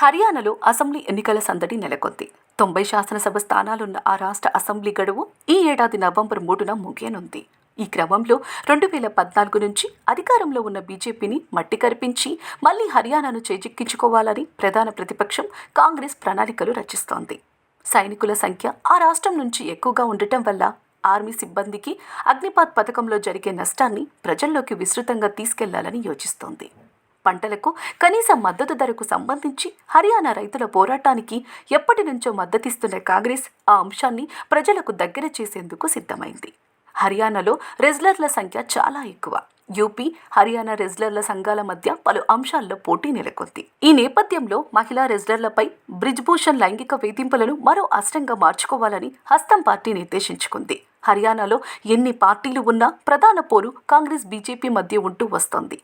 హర్యానాలో అసెంబ్లీ ఎన్నికల సందడి నెలకొంది. తొంభై శాసనసభ స్థానాలున్న ఆ రాష్ట్ర అసెంబ్లీ గడువు ఈ ఏడాది నవంబర్ మూడున ముగియనుంది. ఈ క్రమంలో రెండు వేల పద్నాలుగు నుంచి అధికారంలో ఉన్న బీజేపీని మట్టి కరిపించి మళ్ళీ హర్యానాను చేజిక్కించుకోవాలని ప్రధాన ప్రతిపక్షం కాంగ్రెస్ ప్రణాళికలు రచిస్తోంది. సైనికుల సంఖ్య ఆ రాష్ట్రం నుంచి ఎక్కువగా ఉండటం వల్ల ఆర్మీ సిబ్బందికి అగ్నిపాత్ పథకంలో జరిగే నష్టాన్ని ప్రజల్లోకి విస్తృతంగా తీసుకెళ్ళాలని యోచిస్తోంది. పంటలకు కనీస మద్దతు ధరకు సంబంధించి హర్యానా రైతుల పోరాటానికి ఎప్పటి నుంచో మద్దతిస్తున్న కాంగ్రెస్ ఆ అంశాన్ని ప్రజలకు దగ్గర చేసేందుకు సిద్ధమైంది. హర్యానాలో రెజ్లర్ల సంఖ్య చాలా ఎక్కువ. యూపీ హర్యానా రెజ్లర్ల సంఘాల మధ్య పలు అంశాల్లో పోటీ నెలకొంది. ఈ నేపథ్యంలో మహిళా రెజ్లర్లపై బ్రిజ్భూషణ్ లైంగిక వేధింపులను మరో అస్త్రంగా మార్చుకోవాలని హస్తం పార్టీ నిర్దేశించుకుంది. హర్యానాలో ఎన్ని పార్టీలు ఉన్నా ప్రధాన పోరు కాంగ్రెస్ బీజేపీ మధ్య ఉంటూ వస్తోంది.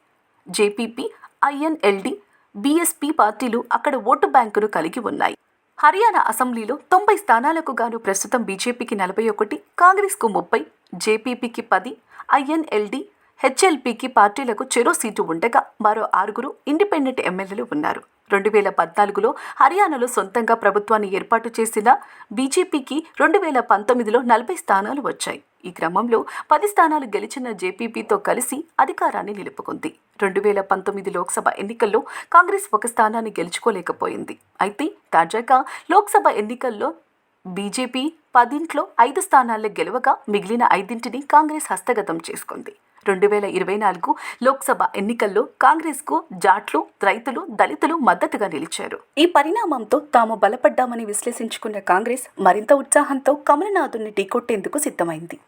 జేపీపీ ఐఎన్ఎల్డి బీఎస్పీ పార్టీలు అక్కడ ఓటు బ్యాంకును కలిగి ఉన్నాయి. హర్యానా అసెంబ్లీలో తొంభై స్థానాలకు గాను ప్రస్తుతం బీజేపీకి నలభై ఒకటి కాంగ్రెస్కు ముప్పై జేపీపీకి పది ఐఎన్ఎల్డి హెచ్ఎల్పీకి పార్టీలకు చెరో సీటు ఉండగా మరో ఆరుగురు ఇండిపెండెంట్ ఎమ్మెల్యేలు ఉన్నారు. రెండు వేల పద్నాలుగులో హర్యానాలో సొంతంగా ప్రభుత్వాన్ని ఏర్పాటు చేసిన బీజేపీకి రెండు వేల పంతొమ్మిదిలో నలభై స్థానాలు వచ్చాయి. ఈ క్రమంలో పది స్థానాలు గెలిచిన జేపీపీతో కలిసి అధికారాన్ని నిలుపుకుంది. రెండు వేల పంతొమ్మిది లోక్సభ ఎన్నికల్లో కాంగ్రెస్ ఒక స్థానాన్ని గెలుచుకోలేకపోయింది. అయితే తాజాగా లోక్సభ ఎన్నికల్లో బీజేపీ పదింట్లో ఐదు స్థానాల్లో గెలవగా మిగిలిన ఐదింటిని కాంగ్రెస్ హస్తగతం చేసుకుంది. రెండు వేల ఇరవై నాలుగు లోక్సభ ఎన్నికల్లో కాంగ్రెస్కు జాట్లు రైతులు దళితులు మద్దతుగా నిలిచారు. ఈ పరిణామంతో తాము బలపడ్డామని విశ్లేషించుకున్న కాంగ్రెస్ మరింత ఉత్సాహంతో కమలనాథుని ఢీకొట్టేందుకు సిద్ధమైంది.